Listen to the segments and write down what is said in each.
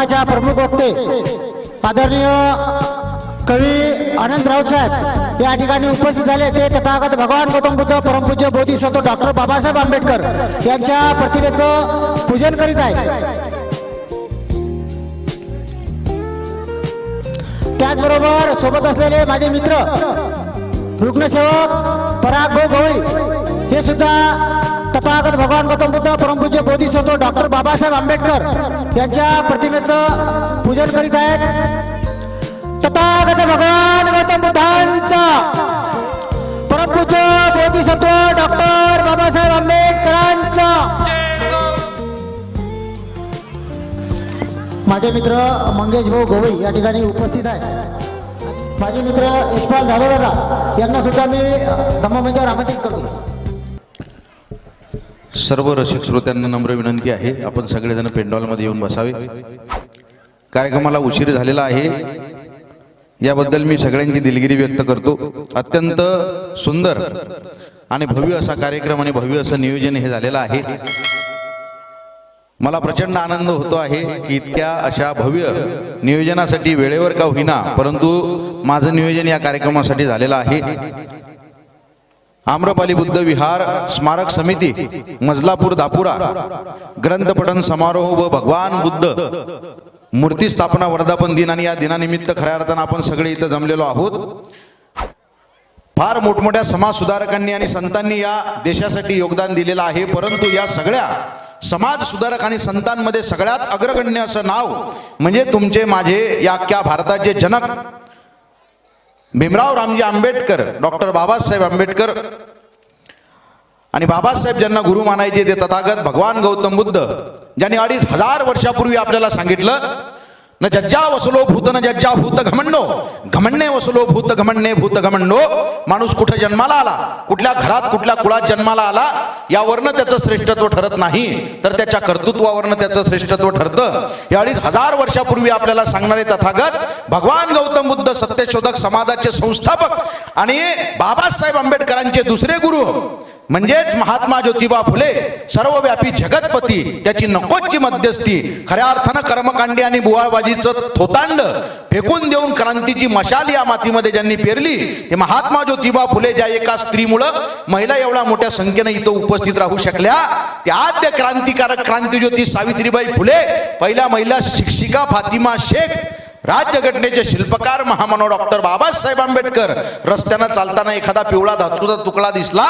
कार्यक्रमाच्या प्रमुख वक्ते आदरणीय कवी आनंदराव साहेब या ठिकाणी उपस्थित झाले ते तथागत भगवान गौतम बुद्ध परमपूज्य बोधिसत्व डॉक्टर बाबासाहेब आंबेडकर यांच्या प्रतिमेचं पूजन करीत आहे त्याचबरोबर सोबत असलेले माझे मित्र रुग्णसेवक पराग गो गवळी हे सुद्धा तथागत भगवान गौतम बुद्ध परमपूज्य बोधिसत्व डॉक्टर बाबासाहेब आंबेडकर यांच्या प्रतिमेचं पूजन करीत आहेत. तथागत भगवान गौतम बुद्धांचा परमपूज्य बोधिसत्व डॉक्टर बाबासाहेब आंबेडकरांचा. माझे मित्र मंगेश भाऊ गोवई या ठिकाणी उपस्थित आहे माझे मित्र यशपाल दादा यांना सुद्धा मी धम्ममंचावर आमंत्रित करतो. सर्व रसिक श्रोत्यांना नम्र विनंती आहे आपण सगळेजण पेंडॉलमध्ये येऊन बसावे. कार्यक्रमाला उशीर झालेला आहे. याबद्दल मी सगळ्यांची दिलगिरी व्यक्त करतो. अत्यंत सुंदर आणि भव्य असा कार्यक्रम आणि भव्य असं नियोजन हे झालेलं आहे. मला प्रचंड आनंद होतो आहे की इतक्या अशा भव्य नियोजनासाठी वेळेवर का होईना परंतु माझं नियोजन या कार्यक्रमासाठी झालेलं आहे. आम्रपाली बुद्ध विहार स्मारक समिती मजलापूर दापुरा ग्रंथपठन समारोह व भगवान बुद्ध मूर्ती स्थापना वर्धापन दिन आणि या दिनानिमित्त खऱ्या अर्थानं आपण सगळे इथं जमलेलो आहोत. फार मोठमोठ्या समाज सुधारकांनी आणि संतांनी या देशासाठी योगदान दिलेलं आहे परंतु या सगळ्या समाज सुधारक आणि संतांमध्ये सगळ्यात अग्रगण्य असं नाव म्हणजे तुमचे माझे या अख्ख्या भारताचे जनक भीमराव रामजी आंबेडकर डॉक्टर बाबासाहेब आंबेडकर. आणि बाबासाहेब ज्यांना गुरु मानायचे ते तथागत भगवान गौतम बुद्ध ज्यांनी अडीच हजार वर्षापूर्वी आपल्याला सांगितलं न जज्जा वसलो भूत न जज्जा भूत घमंडो. घमंडे वसलो भूत घमंडे भूत घमंडो. माणूस कुठे जन्माला आला? कुठल्या घरात कुठल्या कुळात जन्माला आला? यावरनं त्याचं श्रेष्ठत्व ठरत नाही. तर त्याच्या कर्तृत्वावरनं त्याचं श्रेष्ठत्व ठरतं. या अडीच हजार वर्षापूर्वी आपल्याला सांगणारे तथागत भगवान गौतम बुद्ध सत्यशोधक समाजाचे संस्थापक आणि बाबासाहेब आंबेडकरांचे दुसरे गुरु म्हणजेच महात्मा ज्योतिबा फुले सर्वव्यापी जगतपती त्याची नकोची मध्यस्थी खऱ्या अर्थानं कर्मकांडी आणि बुवाळबाजीचं थोतांड फेकून देऊन क्रांतीची मशाल या मातीमध्ये ज्यांनी पेरली ते महात्मा ज्योतिबा फुले ज्या एका स्त्रीमुळं महिला एवढ्या मोठ्या संख्येनं इथं उपस्थित राहू शकल्या त्या आद्य क्रांतिकारक क्रांतीज्योती सावित्रीबाई फुले पहिल्या महिला शिक्षिका फातिमा शेख राज्यघटनेचे शिल्पकार महामानव डॉक्टर बाबासाहेब आंबेडकर रस्त्यानं चालताना एखादा पिवळा धातूचा तुकडा दिसला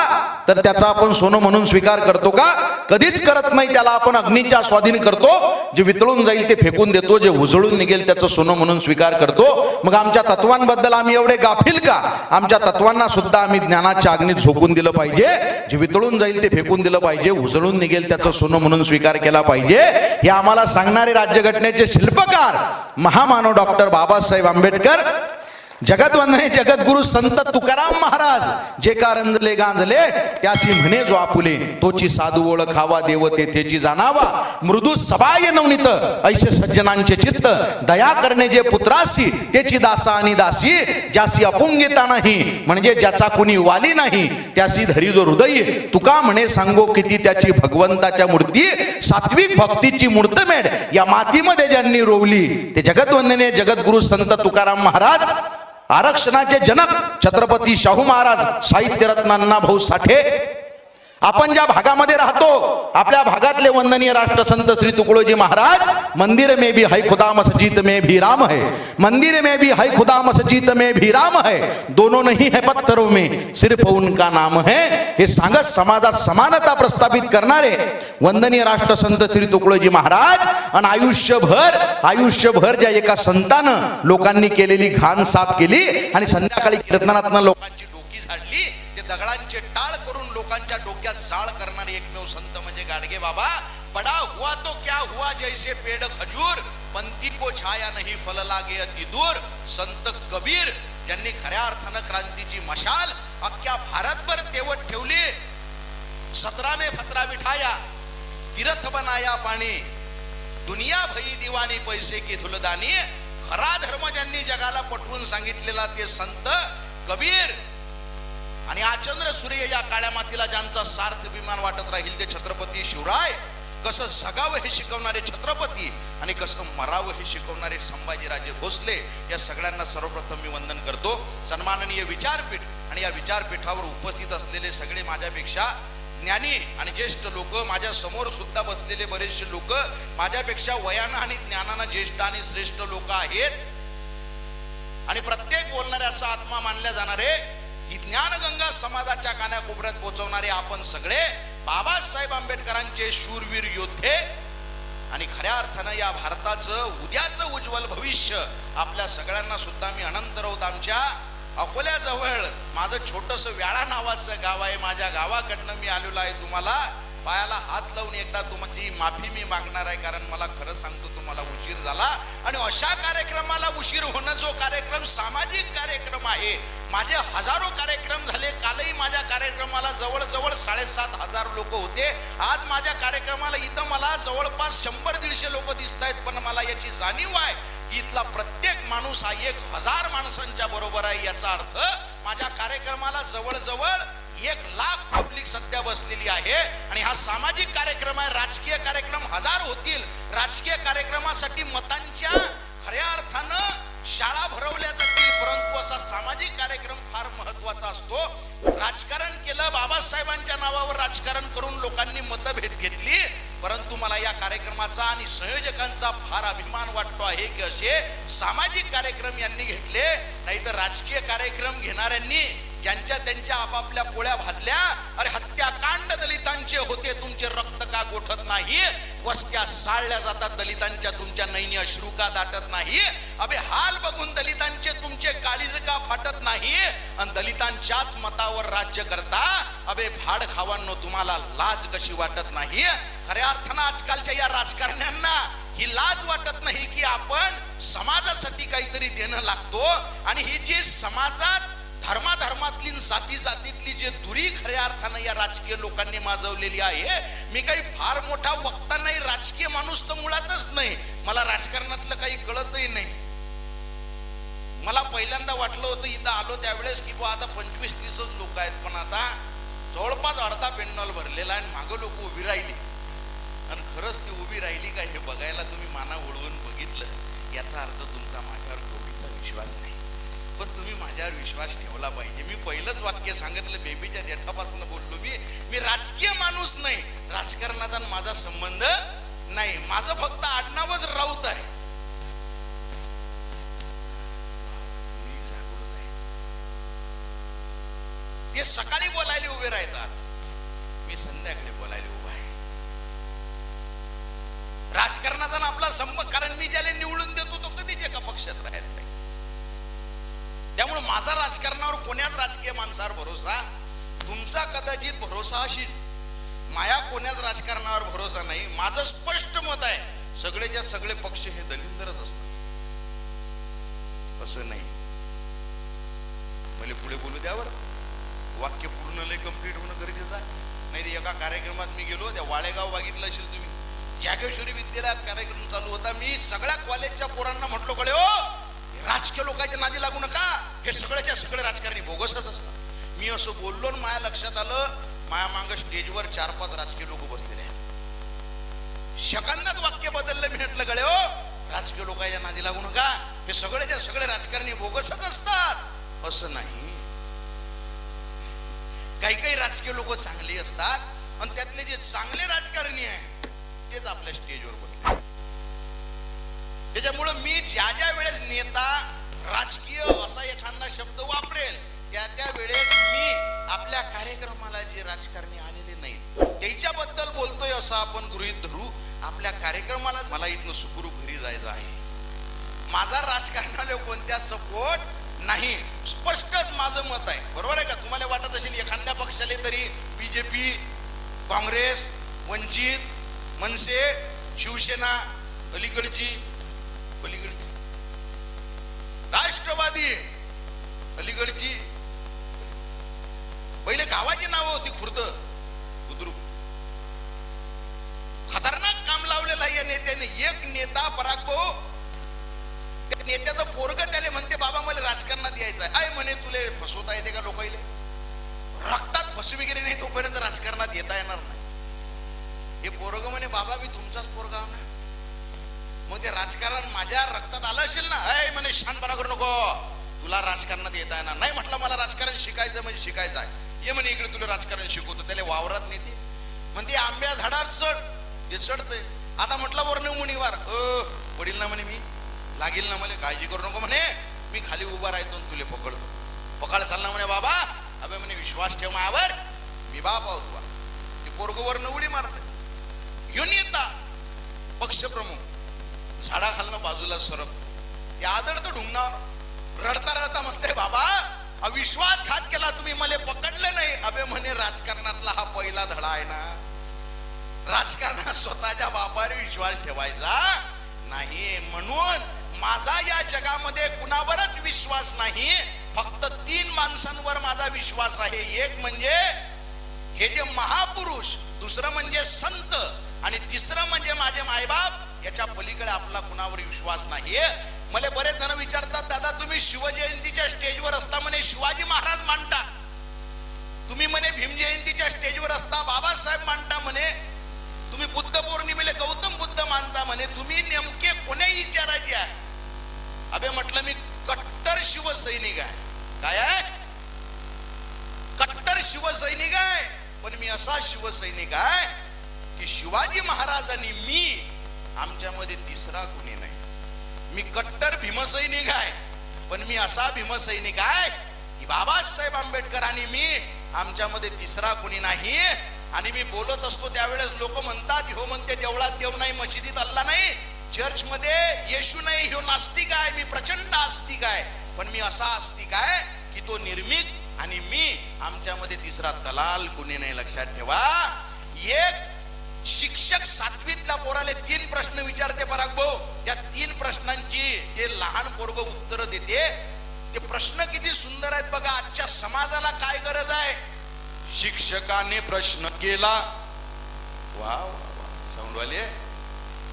तर त्याचा आपण सोनं म्हणून स्वीकार करतो का? कधीच करत नाही त्याला आपण अग्नीच्या स्वाधीन करतो. जे वितळून जाईल ते फेकून देतो जे उजळून निघेल त्याचं सोनं म्हणून स्वीकार करतो. मग आमच्या तत्वांबद्दल आम्ही एवढे गाफील का? आमच्या तत्वांना सुद्धा आम्ही ज्ञानाच्या अग्नीत झोकून दिलं पाहिजे. जे वितळून जाईल ते फेकून दिलं पाहिजे उजळून निघेल त्याचं सोनं म्हणून स्वीकार केला पाहिजे. हे आम्हाला सांगणारे राज्यघटनेचे शिल्पकार महामानव डॉक्टर बाबासाहेब आंबेडकर जगतवंदने जगद्गुरु संत तुकाराम महाराज जे का रंजले गांजले त्याची म्हणे जो आपुले तोची साधू ओळखावा देव तेथेची जाणावा मृदू सबाय नवनीत ऐसे सज्जनांचे चित्त दया करणे जे पुत्रासी त्याची दासा आणि दासी ज्यासी अपुंगिता नाही म्हणजे ज्याचा कुणी वाली नाही त्यासी धरी जो हृदय तुका म्हणे सांगो किती त्याची भगवंताच्या मूर्ती सात्विक भक्तीची मूर्तमेढ या मातीमध्ये ज्यांनी रोवली ते जगतवंदने जगद्गुरु संत तुकाराम महाराज आरक्षणाचे जनक छत्रपती शाहू महाराज साहित्य रत्नांना भाऊ साठे आपण ज्या भागामध्ये राहतो आपल्या भागातले वंदनीय राष्ट्रसंत श्री तुकडोजी महाराज मंदिर में भी है खुदा मस्जिद में भी राम है. मंदिर में भी है खुदा मस्जिद में भी राम है. दोनों नहीं है पत्थरों में सिर्फ उनका नाम है. हे सांगत समाजात समानता प्रस्थापित करणारे वंदनीय राष्ट्रसंत श्री तुकडोजी महाराज आणि आयुष्यभर आयुष्यभर ज्या एका संतानं लोकांनी केलेली घाण साफ केली आणि संध्याकाळी कीर्तनातनं लोकांची डोकी झाडली जाळ करणारे एकमेव संत म्हणजे गाडगे बाबा. बडा हुआ तो क्या हुआ जैसे पेड़ खजूर पंथी को छाया नहीं फल लागे अति दूर. संत कबीर ज्यांनी खऱ्या अर्थानं क्रांतीची मशाल अख्ख्या भारतभर तेवत ठेवली. सतराने फतरा विठाया तीर्थ बनाया पाणी. दुनिया भई दिवाणी पैसे की धुलदानी. खरा धर्म ज्यांनी जगाला पटवून सांगितलेला ते संत कबीर. आणि आचंद्र सूर्य या काळ्या मातीला ज्यांचा सार्थ विमान वाटत राहील ते छत्रपती शिवराय. कसं जगावं हे शिकवणारे छत्रपती आणि कसं मरावं हे शिकवणारे संभाजीराजे भोसले या सगळ्यांना सर्वप्रथम मी वंदन करतो. सन्माननीय विचारपीठ आणि या विचारपीठावर उपस्थित असलेले सगळे माझ्यापेक्षा ज्ञानी आणि ज्येष्ठ लोक माझ्यासमोर सुद्धा बसलेले बरेचसे लोक माझ्यापेक्षा वयानं आणि ज्ञानानं ज्येष्ठ आणि श्रेष्ठ लोक आहेत. आणि प्रत्येक बोलणाऱ्याचा आत्मा मानल्या जाणारे ही ज्ञानगंगा समाजाच्या कानाकोपऱ्यात पोहोचवणारे आपण सगळे बाबासाहेब आंबेडकरांचे शूरवीर योद्धे. आणि खऱ्या अर्थानं या भारताचं उद्याचं उज्ज्वल भविष्य आपल्या सगळ्यांना सुद्धा मी अनंत राऊत आमच्या अकोल्याजवळ माझं छोटस व्याळा नावाचं गाव आहे. माझ्या गावाकडनं मी आलेलो आहे तुम्हाला. पायाला हात लावून एकदा तुमची माफी मी मागणार आहे कारण मला खरं सांगतो अशा कार्यक्रमाला उशीर होणं जो कार्यक्रम सामाजिक कार्यक्रम आहे माझे हजारो कार्यक्रम झाले कालही माझ्या कार्यक्रमाला जवळजवळ साडेसात हजार लोक होते. आज माझ्या कार्यक्रमाला इथं मला जवळपास शंभर दीडशे लोक दिसत आहेत पण मला याची जाणीव आहे इथला प्रत्येक माणूस हा एक हजार माणसांच्या बरोबर आहे याचा अर्थ माझ्या कार्यक्रमाला जवळजवळ एक लाख पब्लिक सध्या बसलेली आहे. आणि हा सामाजिक कार्यक्रम आहे. राजकीय कार्यक्रम हजार होतील. राजकीय कार्यक्रमासाठी मतांच्या खऱ्या अर्थानं शाळा भरवल्या जातील. परंतु असा सामाजिक कार्यक्रम फार महत्त्वाचा असतो. राजकारण केलं बाबासाहेबांच्या नावावर राजकारण करून लोकांनी मतं भेट घेतली. परंतु मला या कार्यक्रमाचा आणि संयोजकांचा फार अभिमान वाटतो आहे की असे सामाजिक कार्यक्रम यांनी घेतले. नाहीतर राजकीय कार्यक्रम घेणाऱ्यांनी ज्यांच्या त्यांच्या आपापल्या पोळ्या भाजल्या अरे हत्याकांड दलितांचे होते तुमचे रक्त का गोठत नाही? वस्त्या साळल्या जातात दलितांच्या तुमच्या नैनी अश्रू का दाटत नाही? अबे हाल बघून दलितांचे तुमचे काळीज का फाटत नाही? आणि दलितांच्याच मतावर राज्य करता? अबे भाड खावांनो तुम्हाला लाज कशी वाटत नाही? खऱ्या अर्थानं आजकालच्या या राजकारण्यांना ही लाज वाटत नाही की आपण समाजासाठी काहीतरी देणं लागतो. आणि ही जी समाजात धर्माधर्मातली जाती जातीतली जे दुरी खऱ्या अर्थानं या राजकीय लोकांनी माजवलेली आहे मी काही फार मोठा वक्ता नाही राजकीय माणूस तर मुळातच नाही. मला राजकारणातलं काही कळतही नाही. मला पहिल्यांदा वाटलं होतं इथं आलो त्यावेळेस की बुवा आता पंचवीस तीसच लोक आहेत पण आता जवळपास अर्धा पेंडॉल भरलेला आणि मागं लोक उभी राहिली. आणि खरंच ती उभी राहिली का हे बघायला तुम्ही माना ओढवून बघितलं. याचा अर्थ तुमचा माझ्यावर कवडीचा विश्वास नाही. पण तुम्ही माझ्यावर विश्वास ठेवला पाहिजे. मी पहिलंच वाक्य सांगितलं बेबीच्या देठापासून बोललो मी. मी राजकीय माणूस नाही. राजकारणाचा आणि माझा संबंध नाही. माझं फक्त आडनावच राऊत आहे. ते सकाळी बोलायला उभे राहतात. मी संध्याकाळी बोलायला उभा आहे. राजकारणाचा आणि आपला संबंध कारण मी ज्याला निवडून देतो तो कधीच एका पक्षात राहत नाही. त्यामुळे माझा राजकारणावर कोण्याच राजकीय माणसावर भरोसा तुमचा कदाचित भरोसा असेल. माया कोण्याच राजकारणावर भरोसा नाही. माझं स्पष्ट मत आहे सगळेच्या सगळे पक्ष हे दलिंदरच असतात. असं नाही. मला पुढे बोलू द्यावर वाक्य पूर्ण लय कंप्लीट होणं गरजेचं आहे. नाही एका कार्यक्रमात मी गेलो त्या वाळेगाव बघितलं असेल तुम्ही. जागेश्वरी विद्यालयात कार्यक्रम चालू होता. मी सगळ्या कॉलेजच्या पोरांना म्हटलो कडे हो राजकीय लोकांच्या नादी लागू नका. हे सगळ्याच्या सगळे राजकारणी बोगसच असतात मी असं बोललो आणि लक्षात आलं माया मांग स्टेजवर चार पाच राजकीय लोक बसलेले आहेत. सेकंदात वाक्य बदललं मी म्हटलं गळे हो राजकीय लोकांच्या नादी लागू नका. हे सगळ्याच्या सगळे राजकारणी बोगसच असतात. असं नाही. काही काही राजकीय लोक चांगली असतात आणि त्यातले जे चांगले राजकारणी आहेत तेच आपल्या स्टेजवर बसले त्याच्यामुळं मी ज्या ज्या वेळेस नेता राजकीय असा एखादा शब्द वापरेल त्या त्या वेळेस मी आपल्या कार्यक्रमाला जे राजकारणी आलेले नाहीत त्याच्याबद्दल बोलतोय असं आपण गृहित धरू. आपल्या कार्यक्रमाला मला इथनं सुखरूप घरी जायचं आहे. माझा राजकारणाला कोणत्या सपोर्ट नाही. स्पष्टच माझं मत आहे. बरोबर आहे का? तुम्हाला वाटत असेल एखाद्या पक्षाले तरी बीजेपी काँग्रेस वंचित मनसे शिवसेना अलीकडची माझ्या रक्तात आलं असेल ना अय म्हणे शान करू नको. तुला राजकारणात येत आहे ना नाही म्हटलं मला राजकारण शिकायचं म्हणजे शिकायचं आहे. ये म्हणे इकडे तुला राजकारण शिकवतो. त्याला वावरात नेते. म्हणते आंब्या झाडावर चढ. हे चढते. आता म्हटलं वर. नेऊ अ वार वडील ना म्हणे मी. लागेल ना मला काळजी करू नको म्हणे. मी खाली उभा राहतो तुले पकडतो. पकड चालला म्हणे बाबा. अबे म्हणे विश्वास ठेव मावर मी बाप आहोत ते पोरगोवर न उडी मारते घेऊन येता. पक्षप्रमुख. झाडाखालनं बाजूला सरक. ते आदळतं ढुंगणार रडता रडता म्हणते बाबा अविश्वासघात केला तुम्ही मला पकडले नाही. अबे म्हणे राजकारणातला हा पहिला धडा आहे ना. राजकारणात स्वतःच्या बापावर विश्वास ठेवायचा नाही. म्हणून माझा या जगामध्ये कुणावरच विश्वास नाही. फक्त तीन माणसांवर माझा विश्वास आहे. एक म्हणजे हे जे महापुरुष दुसरं म्हणजे संत आणि तिसरं म्हणजे माझे मायबाप याच्या पलीकडे आपला कुणावर विश्वास नाही मला बरेच जण विचारतात दादा तुम्ही शिवजयंतीच्या स्टेजवर असता म्हणे शिवाजी महाराज मांडता तुम्ही म्हणे भीमजयंतीच्या स्टेजवर असता बाबासाहेब मांडता म्हणे. तुम्ही बुद्ध पौर्णिमेला गौतम बुद्ध मानता म्हणे. तुम्ही नेमके कोण्या विचारायचे आहे? अबे म्हटलं मी कट्टर शिवसैनिक आहे. काय आहे? कट्टर शिवसैनिक आहे. पण मी असा शिवसैनिक आहे की शिवाजी महाराजांनी मी आमच्यामध्ये तिसरा कुणी नाही. मी कट्टर भीमसैनिक आहे पण मी असा भीमसैनिक आहे की बाबासाहेब आंबेडकर आणि मी आमच्यामध्ये तिसरा कुणी नाही. आणि मी बोलत असतो त्यावेळेस लोक म्हणतात हो म्हणते देवळात देव नाही मशिदीत अल्ला नाही चर्च मध्ये येशू नाही ह्यो नास्तिक आहे मी प्रचंड आस्तिक आहे. पण मी असा आस्तिक आहे की तो निर्मित आणि मी आमच्यामध्ये तिसरा दलाल कुणी नाही लक्षात ठेवा. एक शिक्षक सातवीतल्या पोराले तीन प्रश्न विचारते पराग भाऊ. त्या तीन प्रश्नांची ते लहान पोरग उत्तर देते. ते प्रश्न किती सुंदर आहेत बघा. आजच्या समाजाला काय गरज आहे? शिक्षकाने प्रश्न केला. वा वा साऊंडवाले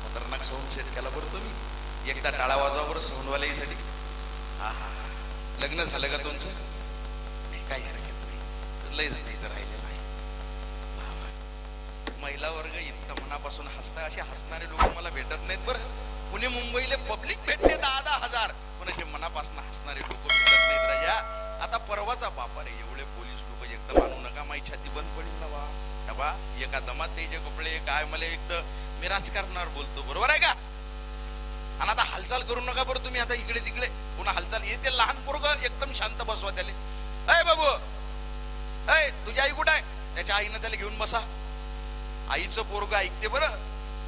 खतरनाक साऊंड सेट केला बरं तुम्ही. एकदा टाळा वाजवा बरं साऊंडवाल्यासाठी हा लग्न झालं का तुमचं? नाही काही हरकत नाही. लय झालं इथं राहिलेलं महिला वर्ग इतका मनापासून हसता असे हसणारे लोक मला भेटत नाहीत बरं पुणे मुंबईले पब्लिक भेटते दहा दहा हजार. पण असे मनापासून हसणारे लोक भेटत नाहीत राजा आता परवाचा बापा रे एवढे पोलीस लोक एकदम आणू नका माझी छाती बंद पडेल ना बा. एका दमात ते जे कपडे काय मला एकदम मी राजकारणावर बोलतो बरोबर आहे का? आणि आता हालचाल करू नका बरं तुम्ही आता इकडे तिकडे पुन्हा हालचाल येते लहान पोरग एकदम शांत बसवा त्याले. अय बाबू! अय तुझी आई कुठं आहे? त्याच्या आईनं त्याला घेऊन बसा. आईचं पोरग ऐकते बरं.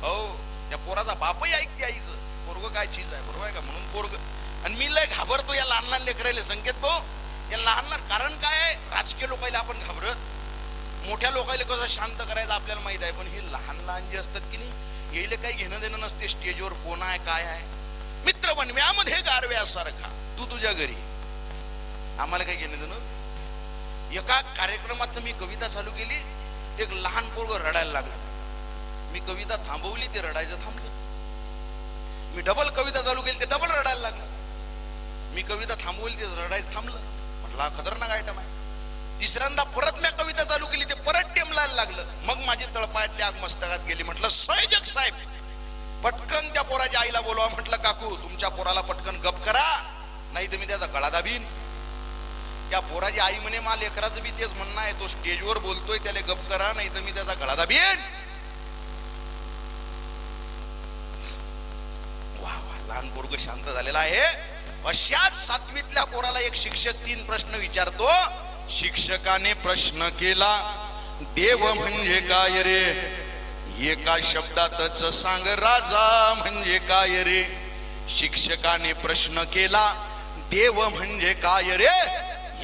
हो त्या पोराचा बापही ऐकते आईचं. पोरग काय चीज आहे बरोबर आहे का? म्हणून पोरग. आणि मी लय घाबरतो या लहान लहान लेकरायला संकेत भाऊ या लहान लहान कारण काय आहे? राजकीय लोकांना आपण घाबरत. मोठ्या लोकांना कसं शांत करायचं आपल्याला माहीत आहे. पण हे लहान लहान जे असतात की नाही येईल काही घेणं देणं नसते. स्टेजवर कोण आहे काय आहे? मित्र बनव्यामध्ये गारव्यासारखा तू तुझ्या घरी आम्हाला काही घेणं देणं? एका कार्यक्रमात मी कविता चालू केली. एक लहान पोरग रडायला लागलं. मी कविता थांबवली ते रडायचं थांबलं. मी डबल कविता चालू केली ते डबल रडायला लागलं. मी कविता थांबवली ते एकाने प्रश्न केला देव म्हणजे काय रे? एका शब्दातच सांग राजा म्हणजे काय रे? शिक्षकाने प्रश्न केला देव म्हणजे काय रे?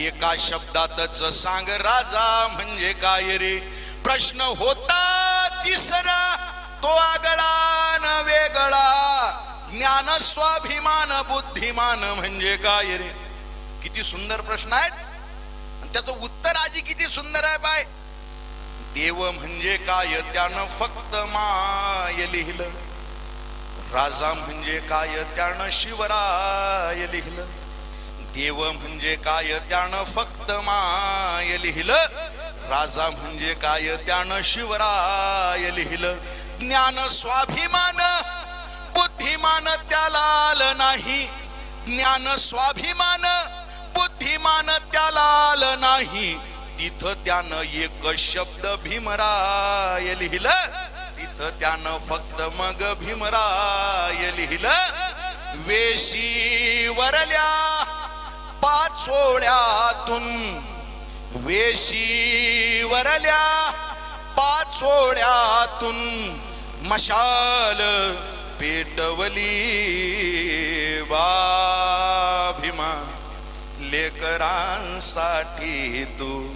एका शब्दातच सांग राजा म्हणजे काय रे? प्रश्न होता तिसरा तो आगळा न वेगळा. ज्ञान स्वाभिमान बुद्धिमान म्हणजे काय रे? किती सुंदर प्रश्न आहेत. त्याचं उत्तर आजी किती सुंदर आहे बाय. देव म्हणजे काय त्यानं फक्त माय लिहिलं. राजा म्हणजे काय त्यानं शिवराय लिहिलं. देव म्हणजे काय त्यानं फक्त माय लिहिलं. राजा म्हणजे काय त्यानं शिवराय लिहिलं. ज्ञान स्वाभिमान बुद्धिमान त्याला आलं नाही. ज्ञान स्वाभिमान मान त्याला आलं नाही. तिथं त्यानं एक शब्द भीमराय लिहिलं. तिथं त्यानं फक्त मग भीमराय लिहिलं. वेशी वरल्या पाचोळ्यातून वेशी वरल्या पाचोळ्यातून मशाल पेटवली बा लेकरांसाठी तू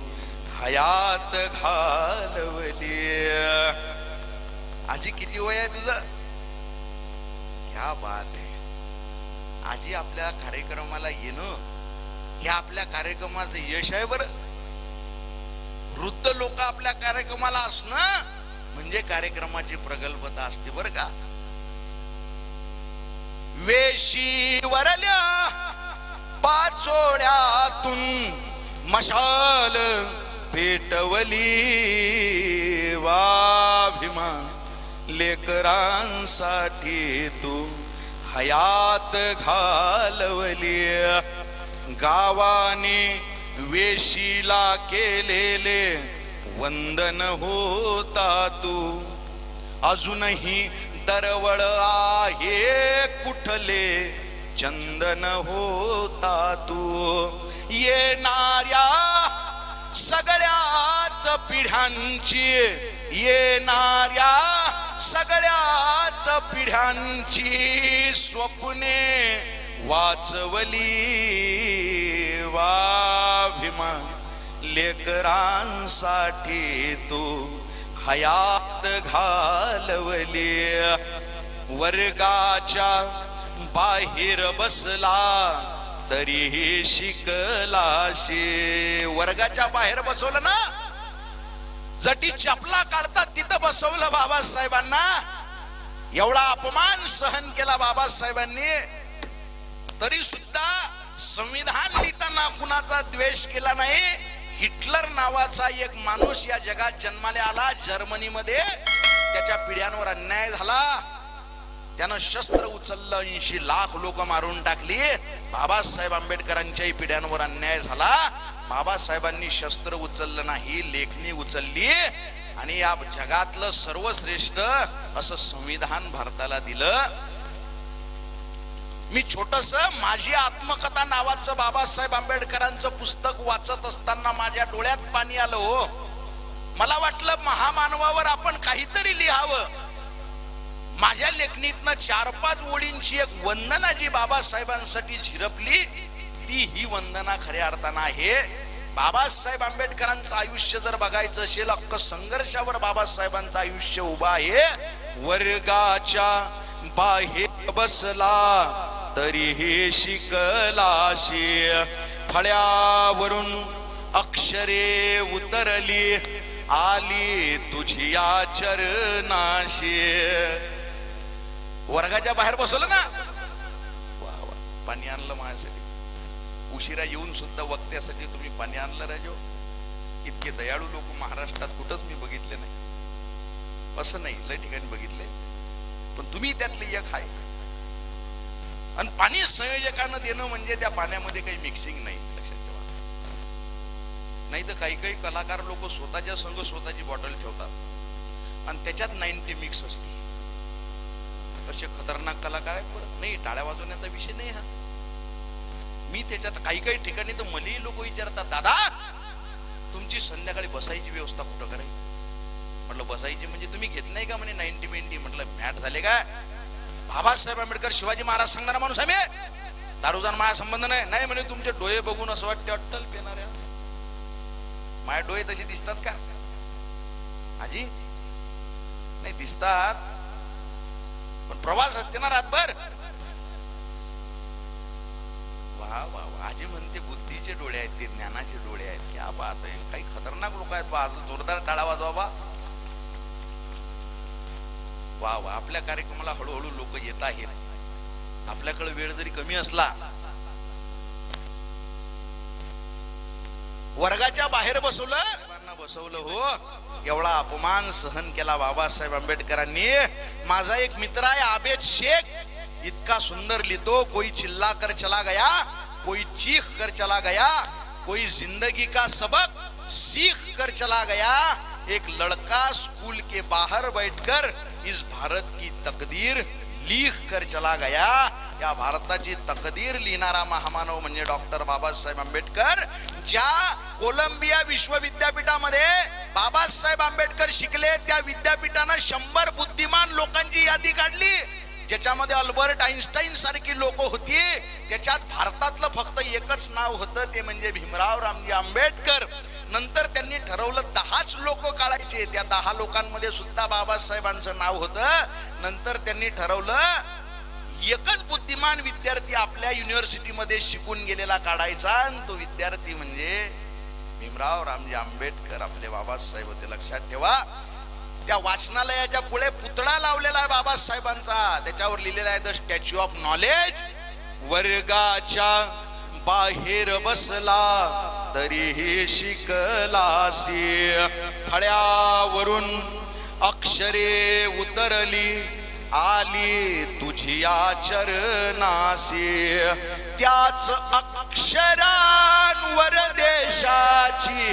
हयात घालवली. आजी किती वय आहे तुझं? क्या बात आहे. आजी आपल्या कार्यक्रमाला येणं हे आपल्या कार्यक्रमाचं यश आहे बरं. वृद्ध लोक आपल्या कार्यक्रमाला असणं म्हणजे कार्यक्रमाची प्रगल्भता असते बरं का. वेशी वरल्या पाचोळ्यातून मशाल पेटवली. वा लेकरांसाठी तू हयात घालवली. गावाने वेशीला केलेले वंदन होता तू. अजूनही दरवळ आहे कुठले? चंदन होता तू. येणाऱ्या सगळ्याच पिढ्यांची येणाऱ्या सगळ्याच पिढ्यांची स्वप्ने वाचवली. वा भीमा लेकरांसाठी तू हयात घालवली. वर्गाच्या बाहेर बसला तरीही शिकलाशी वर्गाच्या बाहेर बसवलं ना? जटी चपला काढतात तिथं बसवलं बाबासाहेबांना. एवढा अपमान सहन केला बाबासाहेबांनी. तरी सुद्धा संविधान लिहिताना कुणाचा द्वेष केला नाही? हिटलर नावाचा एक माणूस या जगात जन्माला आला. जर्मनीमध्ये त्याच्या पिढ्यांवर अन्याय झाला. त्यानं शस्त्र उचललं ऐंशी लाख लोक मारून टाकली. बाबासाहेब आंबेडकरांच्याही पिढ्यांवर अन्याय झाला. बाबासाहेबांनी शस्त्र उचललं नाही लेखणी उचलली. आणि या जगातलं सर्वश्रेष्ठ असं संविधान भारताला दिलं. मी छोटस माझी आत्मकथा नावाचं बाबासाहेब आंबेडकरांचं पुस्तक वाचत असताना माझ्या डोळ्यात पाणी आलं हो. मला वाटलं महामानवावर आपण काहीतरी लिहावं. माझ्या लेखणीतनं चार पाच ओळींची एक वंदना जी बाबासाहेबांसाठी झिरपली ती ही वंदना खऱ्या अर्थानं आहे. बाबासाहेब आंबेडकरांचं आयुष्य जर बघायचं असेल अख्ख संघर्षावर बाबासाहेबांचं आयुष्य उभं आहे. वर्गाच्या बाहेर बसला तरीही शिकलाशी फळ्यावरून अक्षरे उतरली आली तुझी चरणाशी वर्गाच्या बाहेर बसवलं ना? वा वा. पाणी आणलं माझ्यासाठी. उशिरा येऊन सुद्धा वक्त्यासाठी तुम्ही पाणी आणलं राजो. इतके दयाळू लोक महाराष्ट्रात कुठंच मी बघितले नाही. असं नाही लय ठिकाणी बघितले. पण तुम्ही त्यातले एक आहे. आणि पाणी संयोजकानं देणं म्हणजे त्या पाण्यामध्ये काही मिक्सिंग नाही लक्षात ठेवा. नाही तर काही काही कलाकार लोक स्वतःच्या संघ स्वतःची बॉटल ठेवतात. आणि त्याच्यात नाईन्टी मिक्स असते असे खतरनाक कलाकार आहेत. बरं नाही टाळ्या वाजवण्याचा विषय नाही हा. मी त्याच्यात काही काही ठिकाणी तर मलाही लोक विचारतात दादा तुमची संध्याकाळी बसायची व्यवस्था कुठं करायची? म्हटलं बसायची म्हणजे तुम्ही घेत नाही का? म्हणे नाईन्टी मेंटी. म्हटलं मॅट झाले का बाबासाहेब आंबेडकर शिवाजी महाराज सांगणारा माणूस आहे दारुदान माझा संबंध नाही. नाही म्हणे तुमचे डोळे बघून असं वाटते अट्टल पेणाऱ्या माझे डोळे तसे दिसतात का? आजी? नाही दिसतात. पण प्रवास असते ना रातभर वा वा वा. आजी म्हणते बुद्धीचे डोळे आहेत ते ज्ञानाचे डोळे आहेत. क्या बात आहे. काही खतरनाक लोक आहेत बा आज जोरदार टाळा वाजवा बा. वा वा. आपल्या कार्यक्रमाला हळूहळू लोक येत आहेत. आपल्याकडे वेळ जरी कमी असला वर्गाच्या बाहेर बसवलं. बसवलं हो. एवढा अपमान सहन केला बाबासाहेब आंबेडकरांनी. माझा एक मित्र आहे आबेद शेख. इतका सुंदर लिहितो कोई चिल्ला कर चला गया कोई चीख कर चला गया कोई जिंदगी का सबक सीख कर चला गया. एक लड़का स्कूल के बाहर बैठकर इस भारत की तकदीर लिख कर चला गया। या भारताची तकदीर लिहिणारा महामानव म्हणजे डॉक्टर बाबासाहेब आंबेडकर ज्या कोलंबिया विश्वविद्यापीठामध्ये बाबासाहेब आंबेडकर शिकले त्या विद्यापीठानं शंभर बुद्धिमान लोकांची यादी काढली ज्याच्यामध्ये अल्बर्ट आईन्स्टाईन सारखी लोक होती. त्याच्यात भारतातलं फक्त एकच नाव होतं ते म्हणजे भीमराव रामजी आंबेडकर. नंतर त्यांनी ठरवलं दहाच लोक काढायचे. त्या दहा लोकांमध्ये सुद्धा बाबासाहेबांचं नाव होतं. नंतर त्यांनी ठरवलं एकच बुद्धिमान विद्यार्थी आपल्या युनिव्हर्सिटीमध्ये शिकून गेलेला काढायचा. आणि तो विद्यार्थी म्हणजे भीमराव रामजी आंबेडकर. आपले बाबासाहेब होते लक्षात ठेवा. त्या वाचनालयाच्या पुढे पुतळा लावलेला आहे बाबासाहेबांचा. त्याच्यावर लिहिलेला आहे द स्टॅच्यू ऑफ नॉलेज वर्गाच्या बाहेर बसला तरीही शिकलासी. फळ्यावरून अक्षरे उतरली आली तुझिया चरणासी त्याच अक्षरांवर देशाची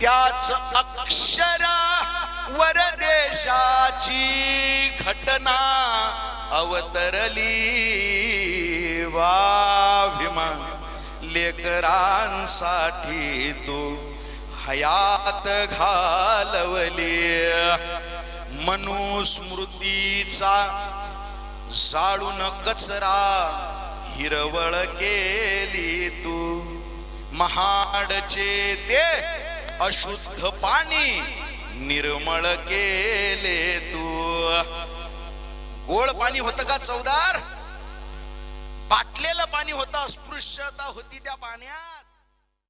त्याच अक्षरावर देशाची घटना अवतरली. वाभिमा लेकरांसाठी तू हयात घालवली. मनुस्मृतीचा जाळून कचरा हिरवळ केली तू. महाडचे ते अशुद्ध पाणी निर्मळ केले तू. गोड पाणी होतं का चौदार? बाटलेलं पाणी होतं अस्पृश्यता होती त्या पाण्यात.